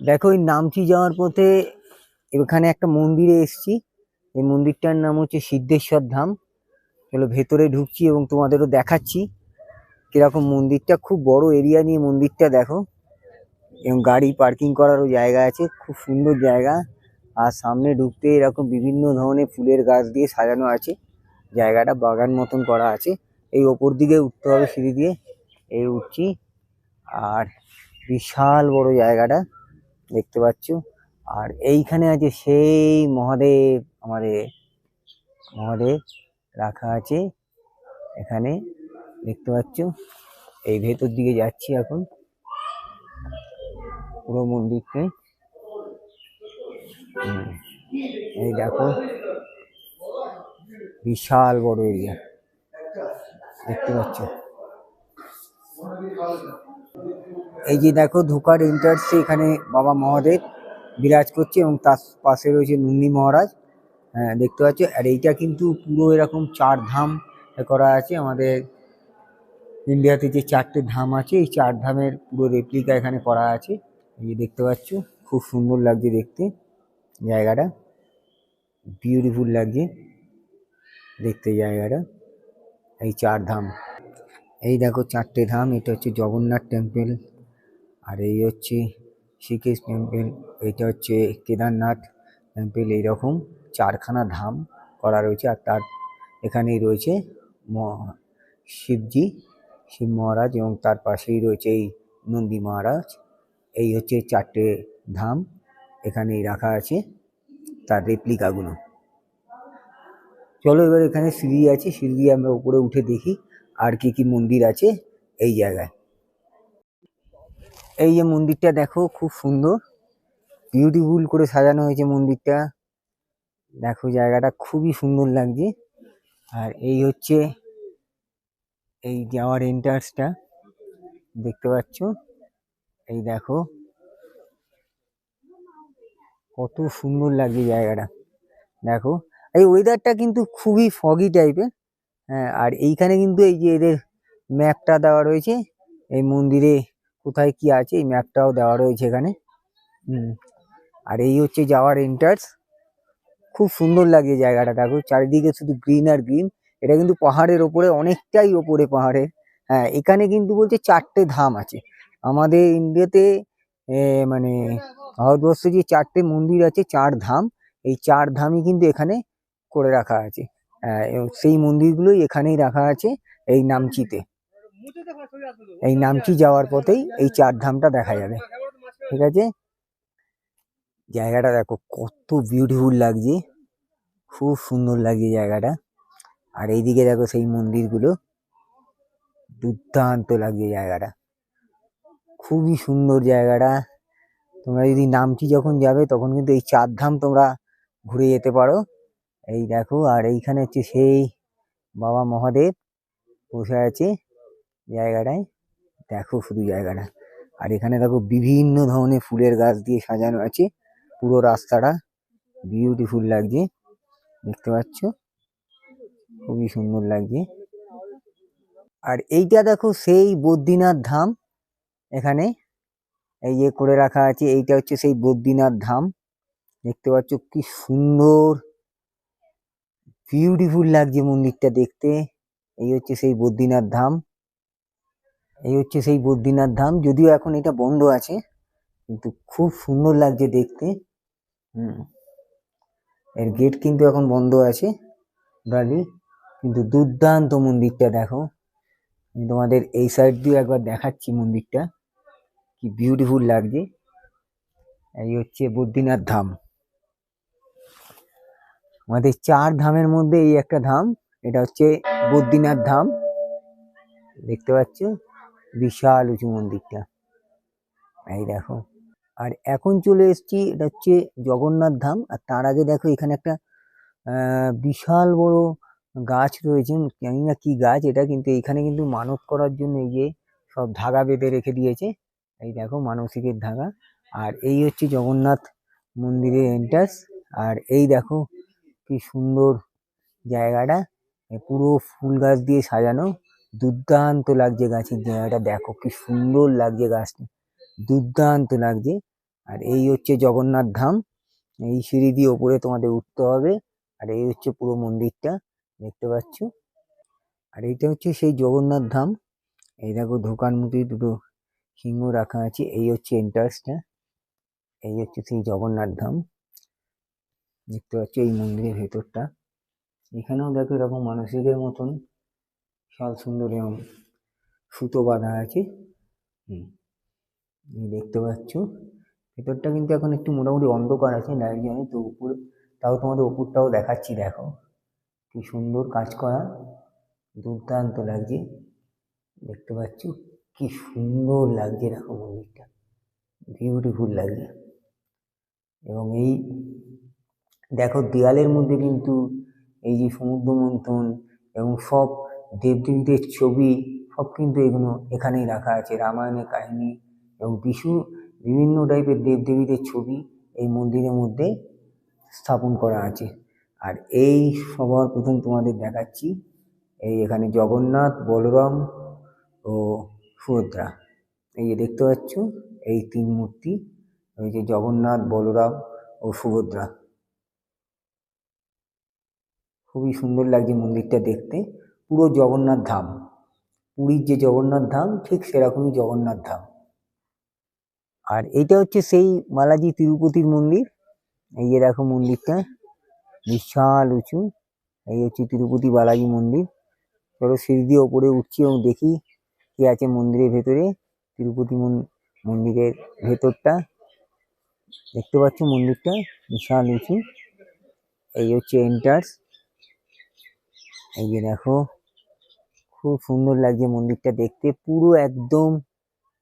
দেখো, এই নামচি যাওয়ার পথে এখানে একটা মন্দিরে এসছি। এই মন্দিরটার নাম হচ্ছে সিদ্ধেশ্বর ধাম। চলো, ভেতরে ঢুকছি এবং তোমাদেরও দেখাচ্ছি কীরকম মন্দিরটা। খুব বড় এরিয়া নিয়ে মন্দিরটা দেখো। এবং গাড়ি পার্কিং করারও জায়গা আছে, খুব সুন্দর জায়গা। আর সামনে ঢুকতে এরকম বিভিন্ন ধরনের ফুলের গাছ দিয়ে সাজানো আছে। জায়গাটা বাগান মতন করা আছে। এই ওপর দিকে উঠতে হবে, সিঁড়ি দিয়ে। এই উঠছি। আর বিশাল বড় জায়গাটা। দেখতে পাচ্ছ। আর এইখানে আছে সেই মহাদেব আমাদের মহাদেব রাখা আছে এখানে দেখতে পাচ্ছ। এই ভেতর দিকে যাচ্ছি এখন পুরো মন্দিরটাই হুম, এই দেখো বিশাল বড় এরিয়া দেখতে পাচ্ছ। এই যে দেখো ধোকার এন্টার্সে এখানে বাবা মহাদেব বিরাজ করছে এবং তার পাশে রয়েছে নন্দী মহারাজ। হ্যাঁ দেখতে পাচ্ছ? আর এইটা কিন্তু পুরো এরকম চার ধাম করা আছে। আমাদের ইন্ডিয়াতে যে চারটে ধাম আছে, এই চার ধামের পুরো রেপ্লিকা এখানে করা আছে। এই যে দেখতে পাচ্ছ? খুব সুন্দর লাগছে দেখতে জায়গাটা। বিউটিফুল লাগছে দেখতে জায়গাটা। এই চার ধাম। এই দেখো চারটে ধাম, এটা হচ্ছে জগন্নাথ টেম্পল আর এই হচ্ছে শ্রীকৃষ্ণ টেম্পেল, এটা হচ্ছে কেদারনাথ টেম্পল, এইরকম চারখানা ধাম করা রয়েছে আর তার এখানেই রয়েছে শিবজি, শিব মহারাজ এবং তার পাশেই রয়েছে এই নন্দী মহারাজ। এই হচ্ছে চারটে ধাম এখানেই রাখা আছে তার রেপ্লিকাগুলো। চলো এবার এখানে সিঁড়ি আছে, সিঁড়ি দিয়ে আমরা উপরে উঠে দেখি আর কি কি মন্দির আছে এই জায়গায়। এই যে মন্দিরটা দেখো, খুব সুন্দর। বিউটিফুল করে সাজানো হয়েছে মন্দিরটা। দেখো জায়গাটা খুবই সুন্দর লাগছে। আর এই হচ্ছে এই যাওয়ার এন্ট্রান্সটা দেখতে পাচ্ছ? এই দেখো। কত সুন্দর লাগছে জায়গাটা। দেখো। এই ওয়েদারটা কিন্তু খুবই ফগি টাইপের হ্যাঁ আর এইখানে কিন্তু এই যে এদের ম্যাপটা দেওয়া রয়েছে, এই মন্দিরে কোথায় কি আছে, এই ম্যাপটাও দেওয়া রয়েছে এখানে। হুম। আর এই হচ্ছে যাওয়ার এন্টার্স খুব সুন্দর লাগে জায়গাটা, দেখো। চারিদিকে শুধু গ্রিন আর গ্রিন এটা কিন্তু পাহাড়ের ওপরে, অনেকটাই ওপরে পাহাড়ের। হ্যাঁ এখানে কিন্তু বলছে চারটে ধাম আছে। আমাদের ইন্ডিয়াতে মানে ভারতবর্ষে যে চারটে মন্দির আছে, চার ধাম, এই চার ধামই কিন্তু এখানে করে রাখা আছে। এবং সেই মন্দিরগুলোই এখানেই রাখা আছে, এই নামচিতে। এই নামচি যাওয়ার পথেই এই চার ধামটা দেখা যাবে। ঠিক আছে? জায়গাটা দেখো, কত বিউটিফুল লাগছে। খুব সুন্দর লাগছে জায়গাটা। আর এইদিকে দেখো সেই মন্দিরগুলো। দুর্দান্ত লাগছে জায়গাটা। খুবই সুন্দর জায়গাটা। তোমরা যদি নামচি যখন যাবে, তখন কিন্তু এই চার ধাম তোমরা ঘুরে যেতে পারো। এই দেখো, আর এইখানে হচ্ছে সেই বাবা মহাদেব বসে আছে। জায়গাটায় দেখো শুধু জায়গাটা। আর এখানে দেখো বিভিন্ন ধরনের ফুলের গাছ দিয়ে সাজানো আছে। পুরো রাস্তাটা বিউটিফুল লাগছে। দেখতে পাচ্ছ? খুবই সুন্দর লাগছে। আর এইটা দেখো সেই বদ্রীনাথ ধাম এখানে। এই যে করে রাখা আছে, এইটা হচ্ছে সেই বদ্রীনাথ ধাম। দেখতে পাচ্ছ কি সুন্দর। বিউটিফুল লাগছে মন্দিরটা দেখতে। এই হচ্ছে সেই বদ্রীনাথ ধাম। এই হচ্ছে সেই বদ্রীনাথ ধাম। যদিও এখন এটা বন্ধ আছে, কিন্তু খুব সুন্দর লাগছে দেখতে। হুম। এর গেট কিন্তু এখন বন্ধ আছে ডালি কিন্তু দুর্দান্ত মন্দিরটা দেখো। তোমাদের এই সাইড দিয়ে একবার দেখাচ্ছি মন্দিরটা। কি বিউটিফুল লাগছে। এই হচ্ছে বদ্রীনাথ ধাম। আমাদের চার ধামের মধ্যে এই একটা ধাম, এটা হচ্ছে বদ্রীনাথ ধাম। দেখতে পাচ্ছ? বিশাল উঁচু মন্দিরটা। এই দেখো। আর এখন চলে এসেছি, এটা হচ্ছে জগন্নাথ ধাম। আর তার আগে দেখো, এখানে একটা বিশাল বড় গাছ রয়েছে। জানি না কি গাছ এটা, কিন্তু এখানে কিন্তু মানত করার জন্য এই যে সব ধাগা বেঁধে রেখে দিয়েছে। এই দেখো, মানসিকের ধাগা। আর এই হচ্ছে জগন্নাথ মন্দিরের এন্ট্রান্স আর এই দেখো, কি সুন্দর জায়গাটা। পুরো ফুল গাছ দিয়ে সাজানো। দুর্দান্ত লাগছে গাছের জায়গাটা, দেখো কি সুন্দর লাগছে গাছটা। দুর্দান্ত লাগছে। আর এই হচ্ছে জগন্নাথ ধাম। এই সিঁড়ি দিয়ে ওপরে তোমাদের উঠতে হবে। আর এই হচ্ছে পুরো মন্দিরটা, দেখতে পাচ্ছ? আর এইটা হচ্ছে সেই জগন্নাথ ধাম। এই দেখো ঢোকার মুখে দুটো সিংহ রাখা আছে। এই হচ্ছে এন্ট্রান্সটা এই হচ্ছে সেই জগন্নাথ ধাম। দেখতে পাচ্ছ এই মন্দিরের ভেতরটা। এখানেও দেখো এরকম মানুষের মতন শাল সুন্দর এবং সুতো বাঁধা আছে। হুম দেখতে পাচ্ছ। ভেতরটা কিন্তু এখন একটু মোটামুটি অন্ধকার আছে লাইট জ্বালানি তো উপরে, তাও তোমাদের উপরটাও দেখাচ্ছি, দেখো। কি সুন্দর কাজ করা, দুর্দান্ত লাগছে। দেখতে পাচ্ছ, কি সুন্দর লাগছে, দেখো মন্দিরটা। বিউটিফুল লাগছে। এবং এই, দেখো দেয়ালের মধ্যে কিন্তু এই যে সমুদ্র মন্থন এবং সব দেবদেবীদের ছবি, সব কিন্তু এগুলো এখানেই রাখা আছে। রামায়ণের কাহিনী এবং বিষ্ণু বিভিন্ন টাইপের দেবদেবীদের ছবি এই মন্দিরের মধ্যে স্থাপন করা আছে। আর এই সবার প্রথম তোমাদের দেখাচ্ছি, এই এখানে জগন্নাথ, বলরাম ও সুভদ্রা। এই যে দেখতে পাচ্ছ, এই তিন মূর্তি ওই যে জগন্নাথ, বলরাম ও সুভদ্রা। খুবই সুন্দর লাগছে মন্দিরটা দেখতে। পুরো জগন্নাথ ধাম। পুরীর যে জগন্নাথ ধাম, ঠিক সেরকমই জগন্নাথ ধাম। আর এটা হচ্ছে সেই বালাজি তিরুপতির মন্দির। এই যে দেখো মন্দিরটা, বিশাল উঁচু। এই হচ্ছে তিরুপতি বালাজি মন্দির। চলো সিঁড়ি দিয়ে ওপরে উঠছি এবং দেখি কি আছে মন্দিরের ভেতরে, তিরুপতি মন- মন্দিরের ভেতরটা। দেখতে পাচ্ছ মন্দিরটা, বিশাল উঁচু। এই হচ্ছে এন্টার্স এই যে দেখো। খুব সুন্দর লাগছে মন্দিরটা দেখতে। পুরো একদম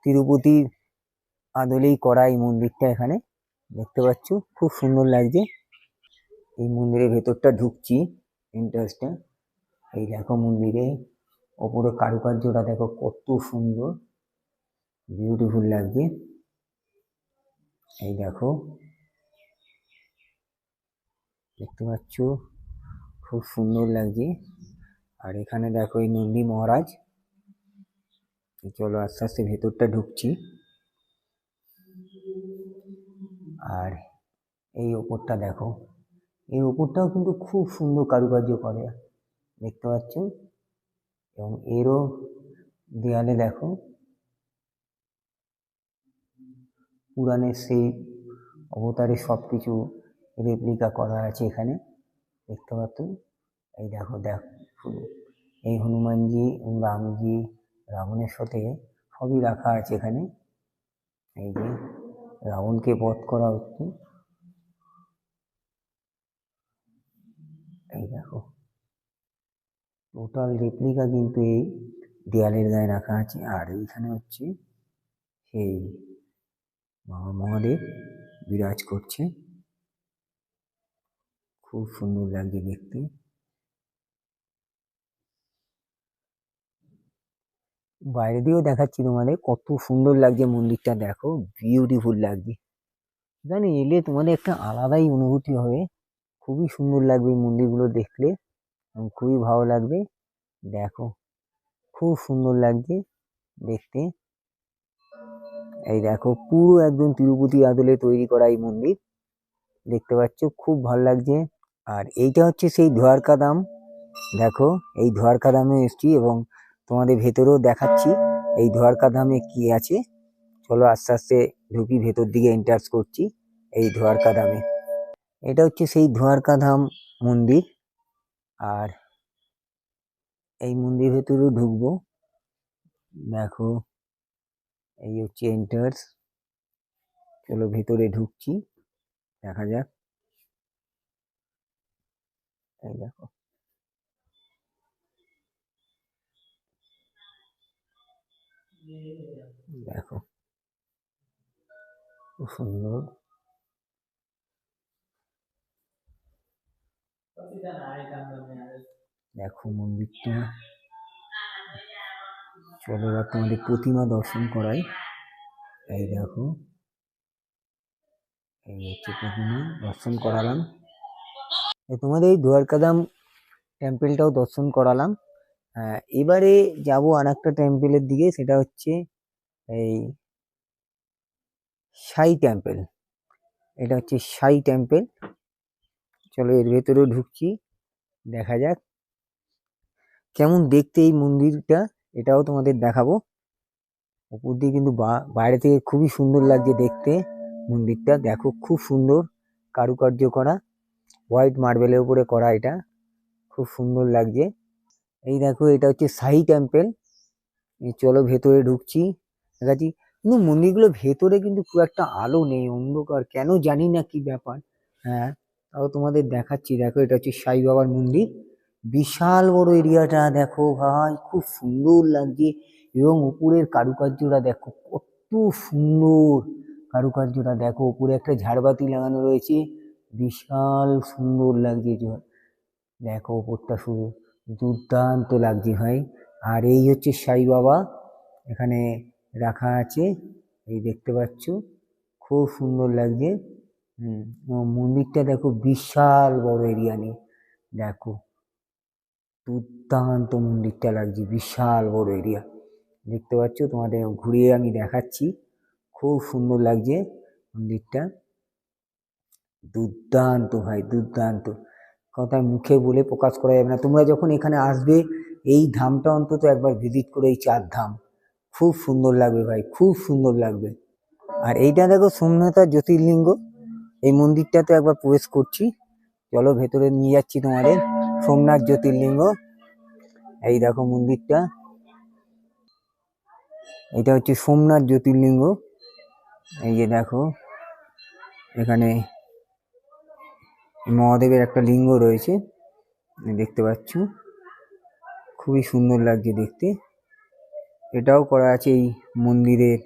তিরুপতির আদলেই করা এই মন্দিরটা এখানে, দেখতে পাচ্ছ? খুব সুন্দর লাগছে। এই মন্দিরের ভেতরটা ঢুকছি এন্ট্রান্সটা এই দেখো মন্দিরে, ওপরে কারুকার্যটা দেখো কত সুন্দর। বিউটিফুল লাগছে। এই দেখো, দেখতে পাচ্ছ? খুব সুন্দর লাগছে। আর এখানে দেখো এই নন্দী মহারাজ। চলো আস্তে আস্তে ভেতরটা ঢুকছি। আর এই ওপরটা দেখো। এই ওপরটাও কিন্তু খুব সুন্দর কারুকার্য করে, দেখতে পাচ্ছ? এবং এরও দেয়ালে দেখো, পুরাণের সেই অবতারের সব কিছু রেপ্লিকা করা আছে এখানে, দেখতে পাচ্ছ? এই দেখো, দেখ শুধু এই হনুমানজি, রামজি, রাবণের সাথে সবই রাখা আছে এখানে। এই যে রাবণকে বধ করা হচ্ছে। এই দেখো। টোটাল রেপ্লিকা কিন্তু এই দেয়ালের গায়ে রাখা আছে। আর এইখানে হচ্ছে সেই মহাদেব বিরাজ করছে। খুব সুন্দর লাগছে দেখতে। বাইরে দিয়েও দেখাচ্ছি তোমাদের, কত সুন্দর লাগছে মন্দিরটা, দেখো বিউটিফুল লাগছে। জানি এলে তোমাদের একটা আলাদাই অনুভূতি হবে। খুবই সুন্দর লাগবে এই মন্দিরগুলো দেখলে খুবই ভালো লাগবে। দেখো, খুব সুন্দর লাগছে দেখতে। এই দেখো, পুরো একদম তিরুপতি আদলে তৈরি করা এই মন্দির। দেখতে পাচ্ছ, খুব ভালো লাগছে। আর এইটা হচ্ছে সেই ধোয়ারকা দাম দেখো, এই ধোয়ারকা দামে এসছি এবং তোমাদের ভেতরেও দেখাচ্ছি। এই ধোয়ারকা ধামে কি আছে? চলো আস্তে আস্তে ঢুকি, ভেতর দিকে এন্টার্স করছি এই ধোয়ারকা ধামে এটা হচ্ছে সেই ধোয়ারকা ধাম মন্দির। আর এই মন্দির ভেতরেও ঢুকবো। দেখো, এই হচ্ছে এন্টার্স চলো ভেতরে ঢুকছি, দেখা যাক। এই দেখো। দেখো। খুব সুন্দর। দেখো মন্দিরটা চলো এবার তোমাদের প্রতিমা দর্শন করাই। এই দেখো। এই হচ্ছে প্রতিমা, দর্শন করালাম। তোমাদের এই দুয়ারকাদাম টেম্পেলটাও দর্শন করালাম। এবারে যাব আর একটা টেম্পেলের দিকে, সেটা হচ্ছে এই সাই টেম্পেল এটা হচ্ছে সাই টেম্পেল চলো এর ভেতরেও ঢুকছি, দেখা যাক। কেমন দেখতে এই মন্দিরটা, এটাও তোমাদের দেখাবো। উপর দিয়ে কিন্তু বাইরে থেকে খুবই সুন্দর লাগছে দেখতে মন্দিরটা। দেখো, খুব সুন্দর কারুকার্য করা। হোয়াইট মার্বেলের উপরে করা এটা। খুব সুন্দর লাগছে। এই দেখো, এটা হচ্ছে সাই টেম্পেল চলো ভেতরে ঢুকছি। দেখাচ্ছি। কিন্তু মন্দিরগুলো ভেতরে কিন্তু খুব একটা আলো নেই, অন্ধকার। কেন জানি না কি ব্যাপার। হ্যাঁ তাও তোমাদের দেখাচ্ছি। দেখো, এটা হচ্ছে সাই বাবার মন্দির। বিশাল বড় এরিয়াটা, দেখো ভাই, খুব সুন্দর লাগছে। এবং উপরের কারুকার্যটা দেখো, কত সুন্দর কারুকার্যটা। দেখো, উপরে একটা ঝাড়বাতি লাগানো রয়েছে। বিশাল সুন্দর লাগছে। দেখো, উপরটা শুধু দুর্দান্ত লাগছে ভাই। আর এই হচ্ছে সাই বাবা। এখানে রাখা আছে। এই দেখতে পাচ্ছ, খুব সুন্দর লাগছে। মন্দিরটা দেখো, বিশাল বড় এরিয়া নিয়ে দেখো, দুর্দান্ত মন্দিরটা লাগছে, বিশাল বড় এরিয়া দেখতে পাচ্ছ, তোমাদের ঘুরিয়ে আমি দেখাচ্ছি। খুব সুন্দর লাগছে মন্দিরটা। দুর্দান্ত ভাই, দুর্দান্ত। কথা মুখে বলে প্রকাশ করা যাবে না। তোমরা যখন এখানে আসবে, এই ধামটা অন্তত একবার ভিজিট করে এই চার ধাম। খুব সুন্দর লাগবে ভাই, খুব সুন্দর লাগবে। আর এইটা দেখো সোমনাথা জ্যোতির্লিঙ্গ। এই মন্দিরটাতে একবার প্রবেশ করছি। চলো ভেতরে নিয়ে যাচ্ছি তোমাদের। সোমনাথ জ্যোতির্লিঙ্গ। এই দেখো মন্দিরটা। এটা হচ্ছে সোমনাথ জ্যোতির্লিঙ্গ। এই যে দেখো, এখানে মহাদেবের একটা লিঙ্গ রয়েছে দেখতে পাচ্ছ। খুবই সুন্দর লাগছে দেখতে। এটাও করা আছে এই মন্দিরের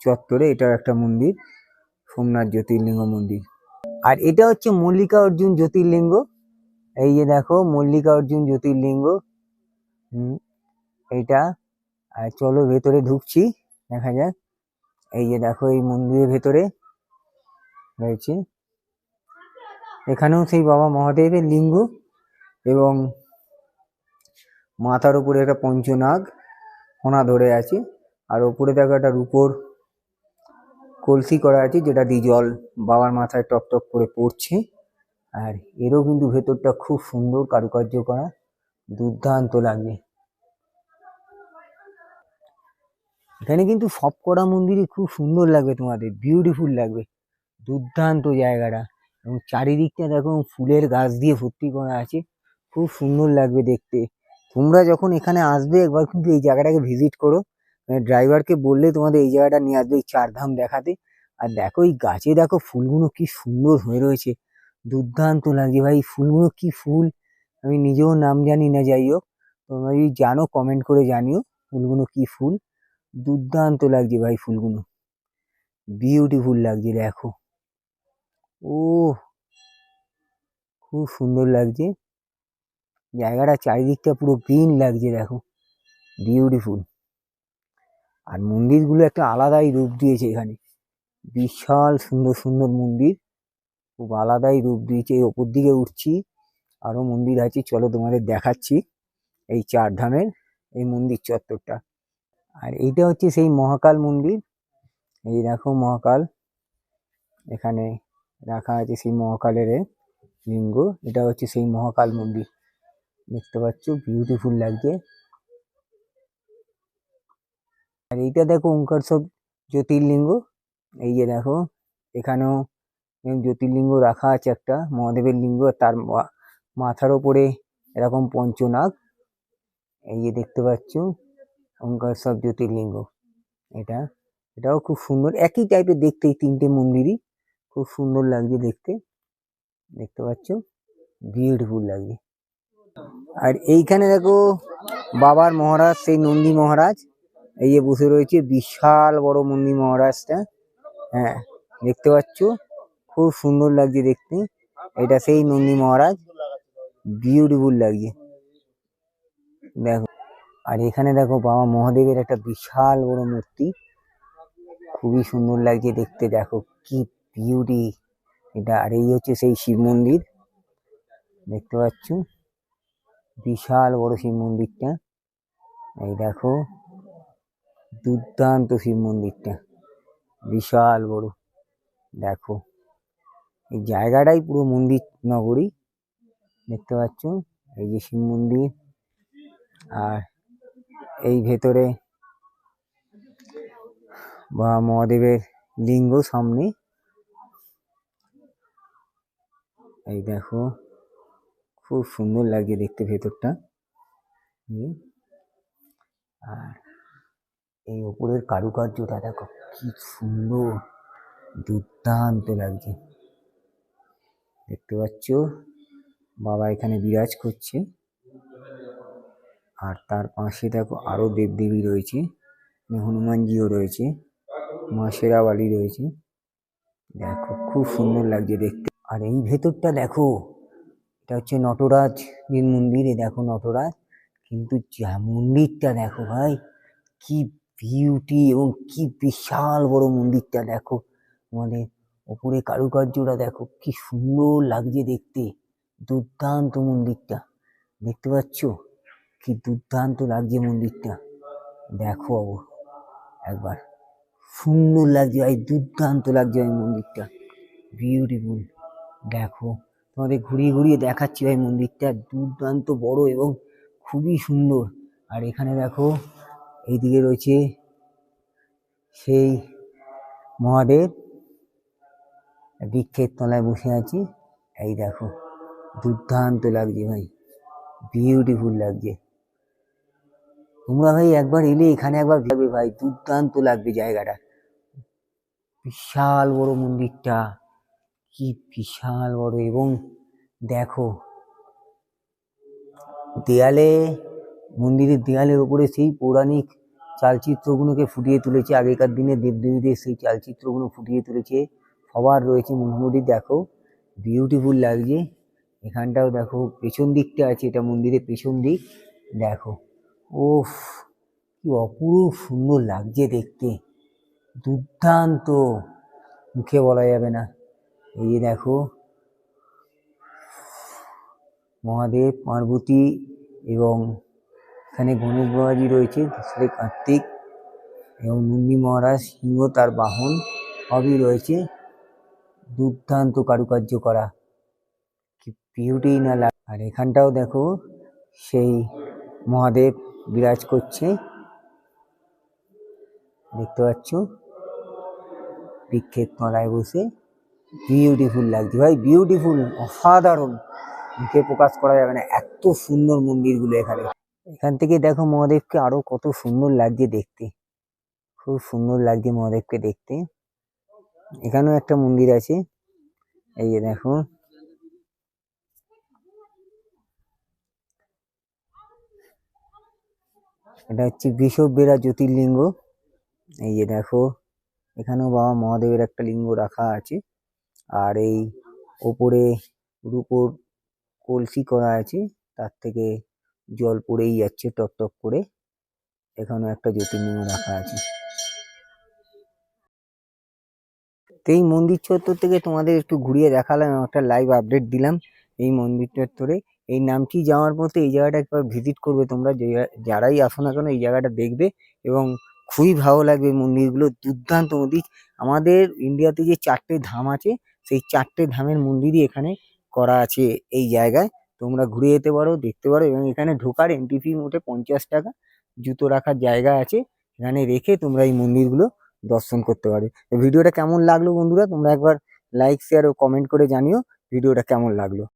চত্বরে, এটাও একটা মন্দির, সোমনাথ জ্যোতির্লিঙ্গ মন্দির। আর এটা হচ্ছে মল্লিকা অর্জুন জ্যোতির্লিঙ্গ। এই যে দেখো, মল্লিকা অর্জুন জ্যোতির্লিঙ্গ। হুম আর চলো ভেতরে ঢুকছি, দেখা যাক। এই যে দেখো, এই মন্দিরের ভেতরে রয়েছে। এখানেও সেই বাবা মহাদেবের লিঙ্গ এবং মাথার উপরে একটা পঞ্চনাগ ফোনা ধরে আছে, আর ওপরে দেখো একটা রূপোর কলসি করা আছে যেটা দিয়ে জল বাবার মাথায় টপ টপ করে পড়ছে। আর এরও কিন্তু ভেতরটা খুব সুন্দর কারুকার্য করা, দুর্দান্ত লাগছে এখানে কিন্তু সব কটা মন্দিরই খুব সুন্দর লাগবে তোমাদের বিউটিফুল লাগবে, দুর্দান্ত জায়গাটা। এবং চারিদিকটা দেখো ফুলের গাছ দিয়ে ভর্তি করা আছে। খুব সুন্দর লাগবে দেখতে। তোমরা যখন এখানে আসবে, একবার কিন্তু এই জায়গাটাকে ভিজিট করো। ড্রাইভারকে বললে তোমাদের এই জায়গাটা নিয়ে আসবে এই চারধাম দেখাতে। আর দেখো এই গাছে দেখো ফুলগুলো কি সুন্দর হয়ে রয়েছে। দুর্দান্ত লাগছে ভাই ফুলগুলো কি ফুল? আমি নিজেও নাম জানি না, যাই হোক। তোমরা যদি জানো কমেন্ট করে জানিও ফুলগুলো কি ফুল। দুর্দান্ত লাগছে ভাই ফুলগুলো। বিউটিফুল লাগছে, দেখো। ও খুব সুন্দর লাগছে। জায়গাটা চারিদিকটা পুরো গ্রিন লাগছে, দেখো। বিউটিফুল আর মন্দিরগুলো একটা আলাদাই রূপ দিয়েছে এখানে। বিশাল সুন্দর সুন্দর মন্দির। খুব আলাদাই রূপ দিয়েছে। এই ওপর দিকে উঠছি আরও মন্দির আছে। চলো তোমাদের দেখাচ্ছি এই চার ধামের এই মন্দির চত্বরটা। আর এইটা হচ্ছে সেই মহাকাল মন্দির। এই দেখো মহাকাল। এখানে রাখা আছে সেই মহাকালের লিঙ্গ। এটা হচ্ছে সেই মহাকাল মন্দির। দেখতে পাচ্ছ বিউটিফুল লাগছে। আর এইটা দেখো ওঙ্কার সব জ্যোতির্লিঙ্গ। এই যে দেখো, এখানেও জ্যোতির্লিঙ্গ রাখা আছে একটা, মহাদেবের লিঙ্গ তার মাথার ওপরে এরকম পঞ্চনাগ। এই যে দেখতে পাচ্ছ, ওঙ্কার সব জ্যোতির্লিঙ্গ। এটা, এটাও খুব সুন্দর। একই টাইপের দেখতে এই তিনটে মন্দিরই। খুব সুন্দর লাগছে দেখতে। দেখতে পাচ্ছ? বিউটিফুল লাগছে। আর এইখানে দেখো বাবার মহারাজ, সেই নন্দী মহারাজ। এই যে বসে রয়েছে, বিশাল বড় নন্দী মহারাজটা। হ্যাঁ দেখতে পাচ্ছ? খুব সুন্দর লাগছে দেখতে। এটা সেই নন্দী মহারাজ। বিউটিফুল লাগছে। দেখো, আর এখানে দেখো বাবা মহাদেবের একটা বিশাল বড় মূর্তি। খুবই সুন্দর লাগছে দেখতে, দেখো কি বিউটি এটা আর এই হচ্ছে সেই শিব মন্দির। দেখতে পাচ্ছ? বিশাল বড় শিব মন্দিরটা। এই দেখো, দুর্দান্ত শিব মন্দিরটা। বিশাল বড়। দেখো, এই জায়গাটাই পুরো মন্দির নগরী। দেখতে পাচ্ছ? এই যে শিব মন্দির। আর এই ভেতরে বা মহাদেবের লিঙ্গ সামনে এই দেখো, খুব সুন্দর লাগছে দেখতে ভেতরটা। আর এই ওপরের কারুকার্যটা দেখো, কি সুন্দর, দুর্দান্ত লাগছে। দেখতে পাচ্ছ, বাবা এখানে বিরাজ করছে। আর তার পাশে দেখো আরও দেবদেবী রয়েছে হনুমানজিও রয়েছে, মা শেরাবালি রয়েছে। দেখো, খুব সুন্দর লাগছে দেখতে। আর এই ভেতরটা দেখো, এটা হচ্ছে নটরাজের মন্দির, এ দেখো নটরাজ। কিন্তু যা মন্দিরটা দেখো ভাই, কি বিউটি এবং কি বিশাল বড় মন্দিরটা দেখো। আমাদের ওপরে কারুকার্যটা দেখো, কি সুন্দর লাগছে দেখতে, দুর্দান্ত মন্দিরটা। দেখতে পাচ্ছ? কি দুর্দান্ত লাগছে মন্দিরটা। দেখো বাবু, একবার। সুন্দর লাগছে ভাই, দুর্দান্ত লাগছে ভাই মন্দিরটা। বিউটিফুল দেখো, তোমাদের ঘুরিয়ে ঘুরিয়ে দেখাচ্ছি ভাই মন্দিরটা। দুর্দান্ত বড় এবং খুবই সুন্দর। আর এখানে দেখো, এইদিকে রয়েছে সেই মহাদেব। বৃক্ষের তলায় বসে আছি। এই দেখো, দুর্দান্ত লাগছে ভাই। বিউটিফুল লাগছে। তোমরা ভাই একবার এলে এখানে একবার ভাবে ভাই। দুর্দান্ত লাগবে জায়গাটা। বিশাল বড় মন্দিরটা। কি বিশাল বড়। এবং দেখো, দেয়ালে, মন্দিরের দেয়ালের উপরে সেই পৌরাণিক চালচিত্রগুলোকে ফুটিয়ে তুলেছে। আগেকার দিনে দেবদেবীদের সেই চালচিত্রগুলো ফুটিয়ে তুলেছে। সবার রয়েছে মোটামুটি দেখো বিউটিফুল লাগছে। এখানটাও দেখো, পেছন দিকটা আছে, এটা মন্দিরের পেছন দিক। দেখো ওফ কি অপরূপ সুন্দর লাগছে দেখতে। দুর্দান্ত, মুখে বলা যাবে না। এই দেখো। মহাদেব, পার্বতী এবং এখানে গণেশ বাবাজি রয়েছে দোসরে কার্তিক এবং নন্দী মহারাজ, সিংহ তার বাহন, সবই রয়েছে। দুর্দান্ত কারুকার্য করা। কি বিউটি না লাগ আর এখানটাও দেখো, সেই মহাদেব বিরাজ করছে। দেখতে পাচ্ছ? বৃক্ষের তলায় বসে। বিউটিফুল লাগছে। ভাই বিউটিফুল অসাধারণ। মুখে প্রকাশ করা যাবে না। এত সুন্দর মন্দিরগুলো এখানে। এখান থেকে দেখো মহাদেবকে আরও কত সুন্দর লাগছে দেখতে। খুব সুন্দর লাগছে মহাদেবকে দেখতে। এখানেও একটা মন্দির আছে। এই যে দেখো। এটা হচ্ছে বিষবেরা জ্যোতির্লিঙ্গ। এই যে দেখো। এখানেও বাবা মহাদেবের একটা লিঙ্গ রাখা আছে। আর এই ওপরে রুপোর কলসি করা আছে, তার থেকে জল পড়েই যাচ্ছে টপ টপ করে। এখানেও একটা জ্যোতির্লিঙ্গ রাখা আছে। তো এই মন্দির চত্বর থেকে তোমাদের একটু ঘুরিয়ে দেখালাম একটা লাইভ আপডেট দিলাম এই মন্দির চত্বরে। এই নামটি যাওয়ার মতো এই জায়গাটা একবার ভিজিট করবে তোমরা যারাই আসো না কেন এই জায়গাটা দেখবে, এবং খুবই ভালো লাগবে মন্দিরগুলো। দুর্দান্ত মন্দির। আমাদের ইন্ডিয়াতে যে চারটে ধাম আছে সেই চারটে ধামের মন্দিরই এখানে করা আছে এই জায়গায়। তোমরা ঘুরে যেতে পারো, দেখতে পারো এবং এখানে ঢোকার এন্ট্রি ফি মোটে পঞ্চাশ টাকা জুতো রাখার জায়গা আছে। এখানে রেখে তোমরা এই মন্দিরগুলো দর্শন করতে পারো ভিডিওটা কেমন লাগল বন্ধুরা? তোমরা একবার লাইক শেয়ার ও কমেন্ট করে জানিও। ভিডিওটা কেমন লাগল?